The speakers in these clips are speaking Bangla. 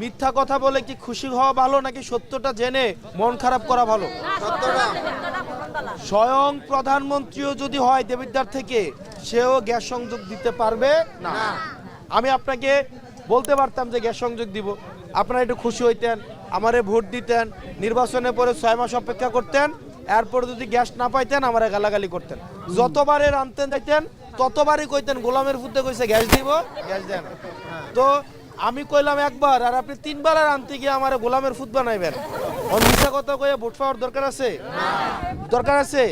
মিথ্যা কথা বলে কি খুশি হওয়া ভালো নাকি সত্যটা জেনে মন খারাপ করা ভালো? স্বয়ং প্রধানমন্ত্রীও যদি হয় দেবিদ্বার থেকে সেও গ্যাস সংযোগ দিতে পারবে না। আমি আপনাকে বলতে পারতাম যে গ্যাস সংযোগ দিব। আপনারা একটু খুশি হইতেন আমারে ভোট দিতেন নির্বাচনের পরে ছয় মাস অপেক্ষা করতেন এরপর যদি গ্যাস না পাইতেন আমারে গালাগালি করতেন। যতবারে রানতেন যাইতেন ততবারই কইতেন গোলামের ফুটে কইছে গ্যাস দিব গ্যাস দেন। তো আমি কইলাম একবার আর আপনি তিনবার আর আনতে গিয়ে আমার গোলামের ফুট বানাইবেন। মিথ্যা কথা কইয়া ভোট পাওয়ার দরকার আছে? দরকার আছে?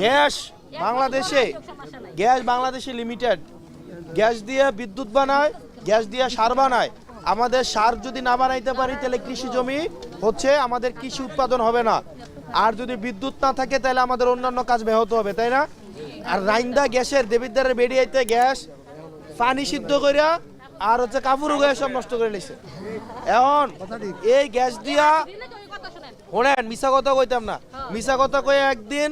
গ্যাস বাংলাদেশে গ্যাস বাংলাদেশে লিমিটেড গ্যাস দিয়ে বিদ্যুৎ বানায় গ্যাস দিয়ে সার বানায়। আমাদের সার যদি না বানাইতে পারি তাহলে কৃষি জমি হচ্ছে আমাদের কৃষি উৎপাদন হবে না। আর যদি বিদ্যুৎ না থাকে তাহলে আমাদের অন্যান্য কাজ ব্যাহত হবে তাই না? আর রাইন্দা গ্যাসের দেবিদ্বারের বেরিয়েতে গ্যাস পানি সিদ্ধ করিয়া আর হচ্ছে কাপড় গ্যাস সব নষ্ট করে নিছে। এখন এই গ্যাস দিয়া শোনেন। মিশা কথা কইতাম না। মিশা কথা কয়ে একদিন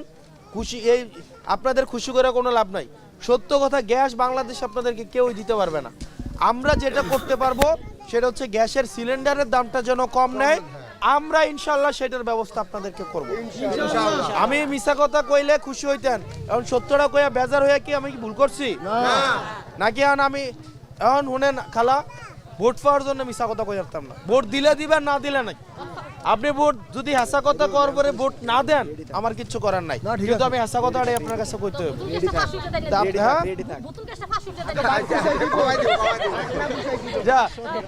খুশি এই আপনাদের খুশি করে কোনো লাভ নাই। সত্য কথা গ্যাস বাংলাদেশ আপনাদেরকে কেউই দিতে পারবে না। আমরা যেটা করতে পারব সেটা হচ্ছে গ্যাসের সিলিন্ডারের দামটা যেন কম নেয়। আমরা ইনশাল্লাহ সেটার ব্যবস্থা আপনাদেরকে করব। আমি মিশা কথা কইলে খুশি হইতেন। এখন সত্যটা কইয়া বেজার হয়ে কি আমি কি ভুল করছি? নাকি এখন আমি এখন শুনেন খালা ভোট পাওয়ার জন্য মিশা কথা কই পারতাম না। ভোট দিলে দিবেন না দিলে নাই। আপনি ভোট যদি হাসা কথা করার পরে ভোট না দেন আমার কিচ্ছু করার নাই। কিন্তু আমি হাসা কথাটাই আপনার কাছে কইতে হবে হ্যাঁ? যা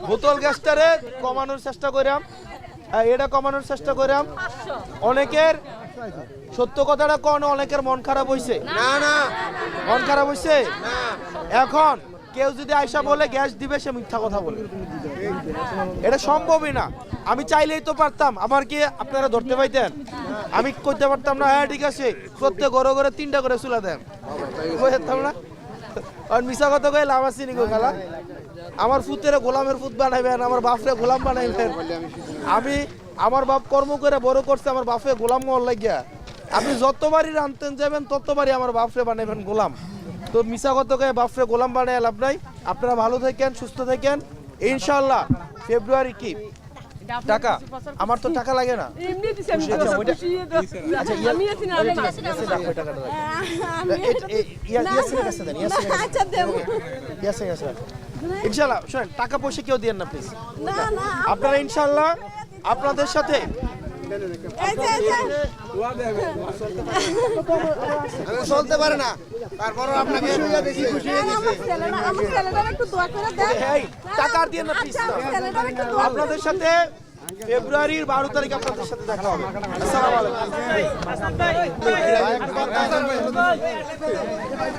বোতল গ্যাসটারে কমানোর চেষ্টা করাম এটা কমানোর চেষ্টা করাম অনেকের সত্য কথাটা কোন অনেকের মন খারাপ হইছে। না না। মন খারাপ হইছে? এখন কেউ যদি আয়সা বলে গ্যাস দিবে, সে মিথ্যা কথা বলে। এটা সম্ভবই না। আমি চাইলেই তো পারতাম। আমার কি আপনারা ধরতে পাইতেন? আমি করতে পারতাম না হ্যাঁ ঠিক আছে। প্রত্যেক ঘরে ঘরে তিনটা করে চুলা দেন। কইতাম না? আর মিশা কথা কই লাভ আছে নিগো খালা? আমার ফুতের গোলামের ফুত বানাইবেন, আমার বাপরে গোলাম বানাইবেন। আমি আমার বাপ কর্ম করে বড় করছে, আমার বাপে গোলাম লাগিয়া। আপনি যতবারই রানতেন যাবেন, ততবারই আমার বাপরে বানাইবেন গোলাম। তো মিশা কয়ে বাপরে গোলাম বানায় লাভ নাই? আপনারা ভালো থাকেন সুস্থ থাকেন। ইনশাল্লাহ ফেব্রুয়ারি কি? টাকা? আমার তো টাকা লাগে না। ইনশাল্লাহ শোনেন টাকা পয়সা কেউ দিয়েন না প্লিজ আপনারা ইনশাল্লাহ আপনাদের সাথে চলতে পারে না তারপর আপনাকে দোয়া টাকা না আচ্ছা দোয়া আপনাদের সাথে ফেব্রুয়ারির বারো তারিখ আপনাদের সাথে দেখা হবে আসসালামু আলাইকুম